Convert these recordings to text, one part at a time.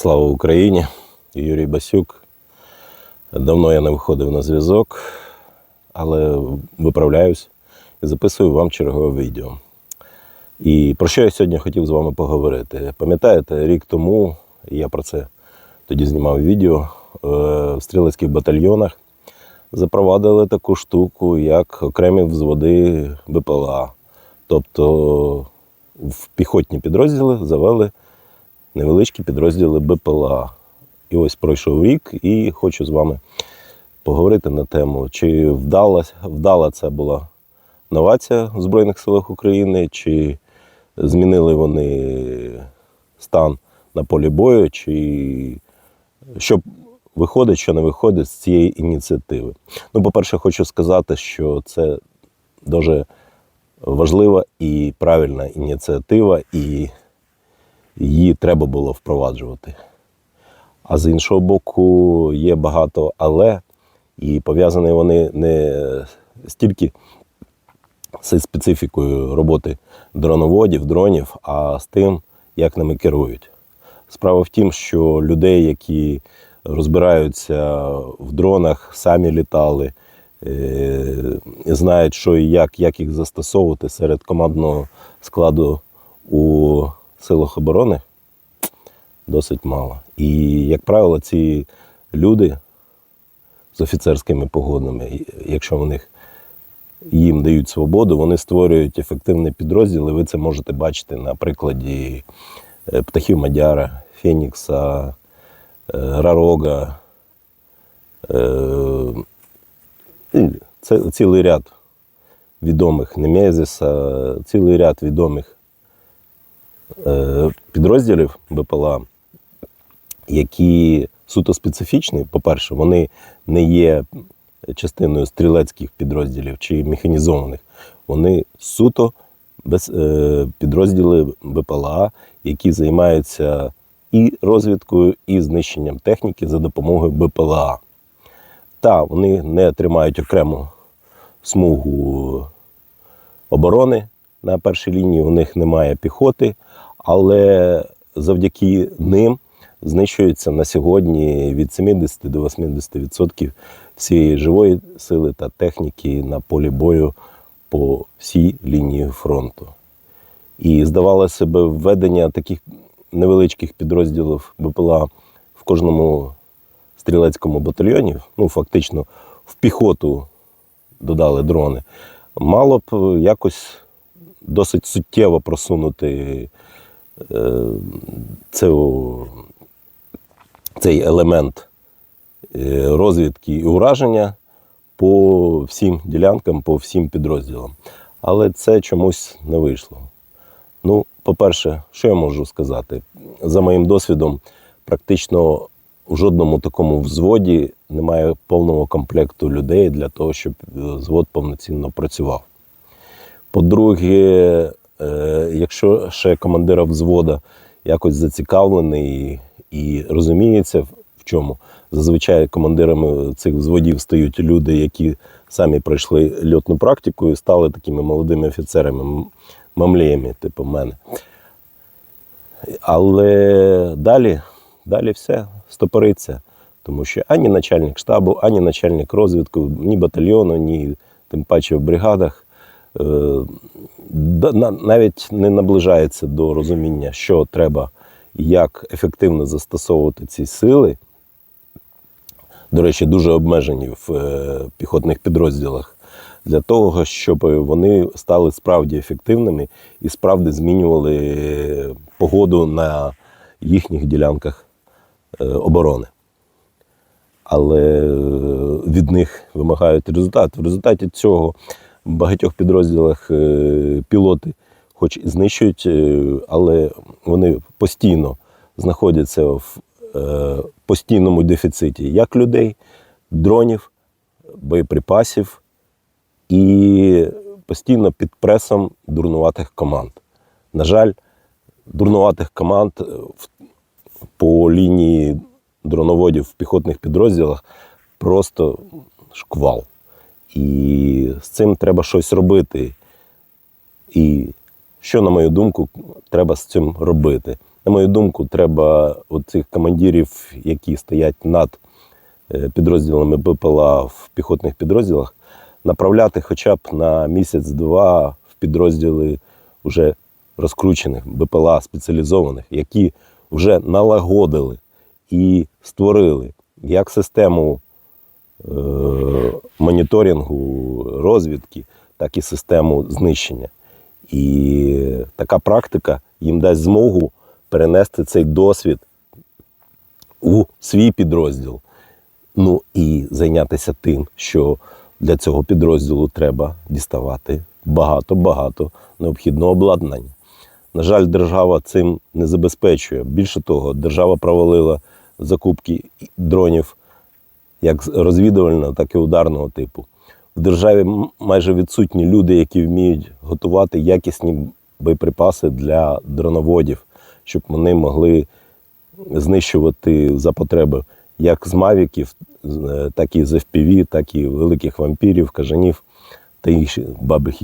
Слава Україні! Юрій Басюк. Давно я не виходив на зв'язок, але виправляюсь і записую вам чергове відео. І про що я сьогодні хотів з вами поговорити? Пам'ятаєте, рік тому я про це тоді знімав відео е, в стрілецьких батальйонах запровадили таку штуку, як окремі взводи БПЛА. Тобто в піхотні підрозділи завели невеличкі підрозділи БПЛА. І ось пройшов рік, і хочу з вами поговорити на тему, чи вдала, вдала це була новація в Збройних силах України, чи змінили вони стан на полі бою, чи що виходить, що не виходить з цієї ініціативи. Ну, по-перше, хочу сказати, що це дуже важлива і правильна ініціатива, і її треба було впроваджувати. А з іншого боку, є багато але, і пов'язані вони не стільки з специфікою роботи дроноводів, дронів, а з тим, як ними керують. Справа в тім, що людей, які розбираються в дронах, самі літали, е, знають, що і як, як їх застосовувати серед командного складу у силах оборони, досить мало. І, як правило, ці люди з офіцерськими погодами, якщо в них їм дають свободу, вони створюють ефективні підрозділи. Ви це можете бачити на прикладі е, птахів Мадяра, Фенікса, е, Рарога. Е, цілий ряд відомих Немезіса, цілий ряд відомих підрозділів БПЛА, які суто специфічні. По-перше, вони не є частиною стрілецьких підрозділів чи механізованих. Вони суто без, е, підрозділи БПЛА, які займаються і розвідкою, і знищенням техніки за допомогою БПЛА. Та вони не тримають окрему смугу оборони на першій лінії, у них немає піхоти, але завдяки ним знищується на сьогодні від 70 до 80% всієї живої сили та техніки на полі бою по всій лінії фронту. І здавалося б, введення таких невеличких підрозділів БПЛА в кожному стрілецькому батальйоні, ну фактично в піхоту додали дрони, мало б якось досить суттєво просунути е, цю, цей елемент е, розвідки і ураження по всім ділянкам, по всім підрозділам. Але це чомусь не вийшло. Ну, по-перше, що я можу сказати? За моїм досвідом, практично у жодному такому взводі немає повного комплекту людей для того, щоб взвод повноцінно працював. По-друге, е, якщо ще командира взвода якось зацікавлений і розуміється, в чому, зазвичай командирами цих взводів стають люди, які самі пройшли льотну практику і стали такими молодими офіцерами, мамлеями, типу мене. Але далі, далі все стопориться. Тому що ані начальник штабу, ані начальник розвідку, ні батальйону, ні тим паче в бригадах навіть не наближається до розуміння, що треба, як ефективно застосовувати ці сили. До речі, дуже обмежені в е, піхотних підрозділах для того, щоб вони стали справді ефективними і справді змінювали погоду на їхніх ділянках е, оборони. Але е, від них вимагають результат. В результаті цього в багатьох підрозділах е, пілоти, хоч і знищують, е, але вони постійно знаходяться в е, постійному дефіциті як людей, дронів, боєприпасів і постійно під пресом дурнуватих команд. На жаль, дурнуватих команд по лінії дроноводів в піхотних підрозділах просто шквал. І з цим треба щось робити. І що, на мою думку, треба з цим робити? на мою думку, треба цих командирів, які стоять над е, підрозділами БПЛА в піхотних підрозділах, направляти хоча б на місяць-два в підрозділи вже розкручених БПЛА спеціалізованих, які вже налагодили і створили як систему моніторингу, розвідки, так і систему знищення. І така практика їм дасть змогу перенести цей досвід у свій підрозділ. Ну і зайнятися тим, що для цього підрозділу треба діставати багато-багато необхідного обладнання. На жаль, держава цим не забезпечує. Більше того, держава провалила закупки дронів як розвідувального, так і ударного типу. В державі майже відсутні люди, які вміють готувати якісні боєприпаси для дроноводів, щоб вони могли знищувати за потреби як з мавіків, е, так і з FPV, так і великих вампірів, кажанів та інших бабих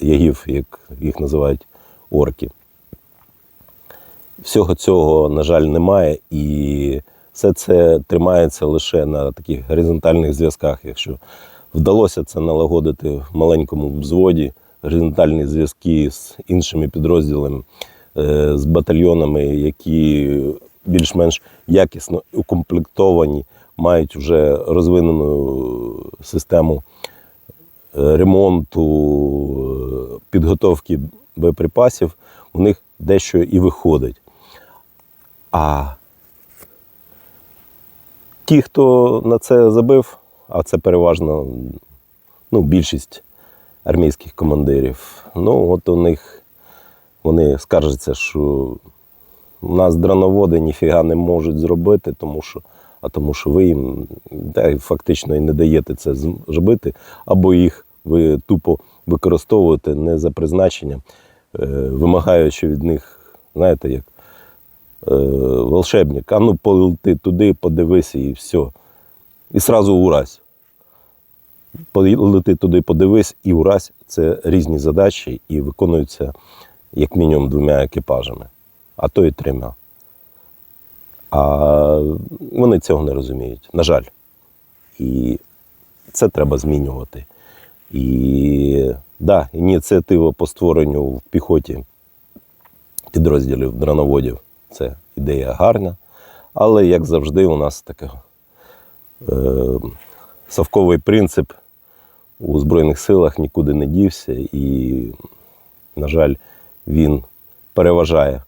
ягів, як їх називають орки. Всього цього, на жаль, немає, і все це тримається лише на таких горизонтальних зв'язках. Якщо вдалося це налагодити в маленькому взводі, горизонтальні зв'язки з іншими підрозділами, е, з батальйонами, які більш-менш якісно укомплектовані, мають вже розвинену систему е, ремонту, е, підготовки боєприпасів, у них дещо і виходить. А ті, хто на це забив, а це переважно ну, більшість армійських командирів, ну от у них вони скаржаться, що у нас дроноводи ніфіга не можуть зробити, тому що, а тому що ви їм та, фактично і не даєте це зробити, або їх ви тупо використовуєте не за призначенням, е, вимагаючи від них, знаєте, як волшебник, а ну полети туди, подивися і все. І сразу урась. Полети туди, подивись і урась це різні задачі і виконуються як мінімум двома екіпажами, а то і трьома. А вони цього не розуміють, на жаль. І це треба змінювати. І да, ініціатива по створенню в піхоті підрозділів дроноводів це ідея гарна. Але, як завжди, у нас такий е, совковий принцип у Збройних силах нікуди не дівся, і, на жаль, він переважає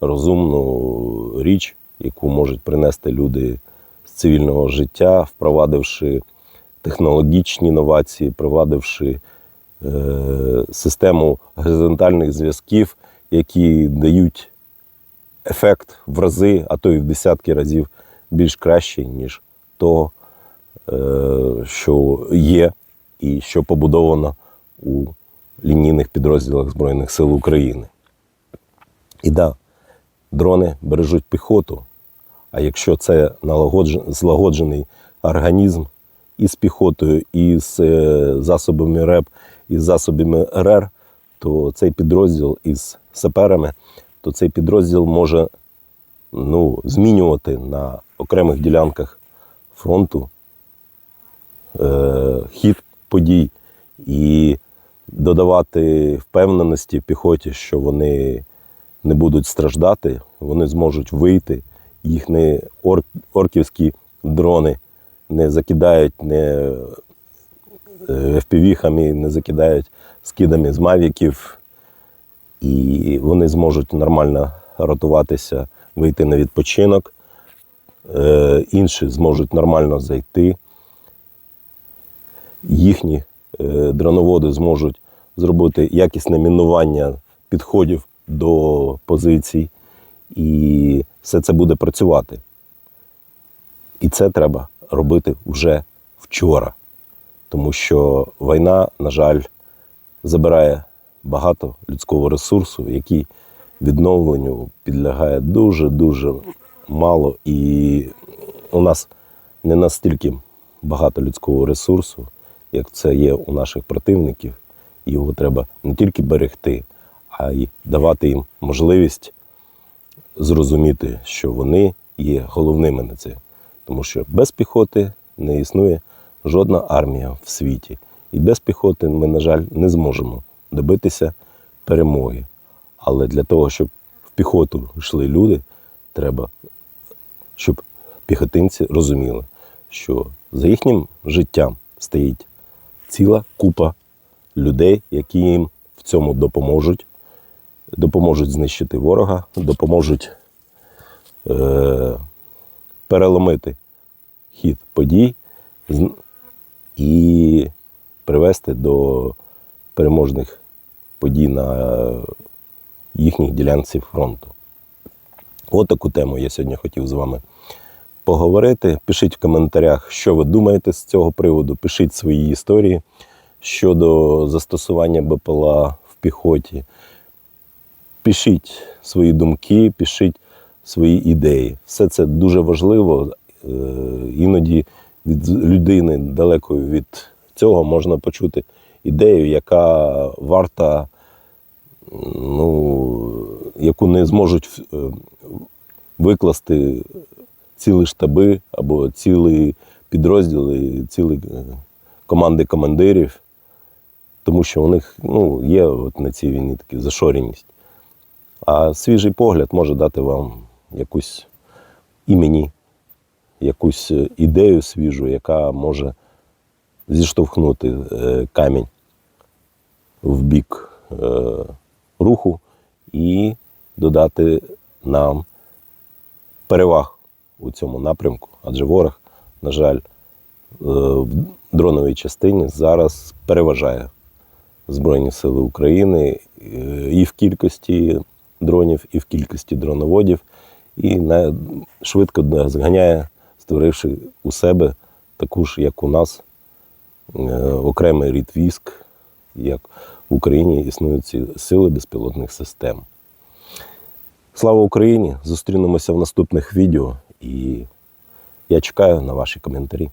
розумну річ, яку можуть принести люди з цивільного життя, впровадивши технологічні інновації, впровадивши е, систему горизонтальних зв'язків, які дають ефект в рази, а то й в десятки разів більш кращий, ніж того, е, що є і що побудовано у лінійних підрозділах Збройних сил України. І да, дрони бережуть піхоту. А якщо це злагоджений організм із піхотою, і з е, засобами РЕП, і з засобами РР, то цей підрозділ із саперами, то цей підрозділ може ну, змінювати на окремих ділянках фронту е, хід подій і додавати впевненості піхоті, що вони не будуть страждати, вони зможуть вийти, їх не ор, орківські дрони не закидають не FPV-хами, не закидають скидами з мавіків, і вони зможуть нормально ротуватися, вийти на відпочинок. Е, Інші зможуть нормально зайти. Їхні е, дроноводи зможуть зробити якісне мінування підходів до позицій, і все це буде працювати. І це треба робити вже вчора. Тому що війна, на жаль, забирає багато людського ресурсу, який відновленню підлягає дуже-дуже мало. І у нас не настільки багато людського ресурсу, як це є у наших противників. Його треба не тільки берегти, а й давати їм можливість зрозуміти, що вони є головними на це. Тому що без піхоти не існує жодна армія в світі. І без піхоти ми, на жаль, не зможемо добитися перемоги. Але для того, щоб в піхоту йшли люди, треба, щоб піхотинці розуміли, що за їхнім життям стоїть ціла купа людей, які їм в цьому допоможуть, допоможуть знищити ворога, допоможуть е, переломити хід подій і привести до переможних подій на їхній ділянці фронту. От таку тему я сьогодні хотів з вами поговорити. Пишіть в коментарях, що ви думаєте з цього приводу. Пишіть свої історії щодо застосування БПЛА в піхоті. Пишіть свої думки, пишіть свої ідеї. Все це дуже важливо. Е, Іноді від людини далекої від цього можна почути ідею, яка варта, ну, яку не зможуть е, викласти цілі штаби або цілі підрозділи, цілі е, команди командирів, тому що у них ну, є от на цій війні така зашореність. А свіжий погляд може дати вам якусь імені, якусь е, ідею свіжу, яка може зіштовхнути камінь в бік руху і додати нам переваг у цьому напрямку, адже ворог, на жаль, е, в дроновій частині зараз переважає Збройні Сили України е, і в кількості дронів, і в кількості дроноводів, і швидко зганяє, створивши у себе таку ж, як у нас, е, окремий рід військ, як в Україні існують ці сили безпілотних систем. Слава Україні! Зустрінемося в наступних відео і я чекаю на ваші коментарі.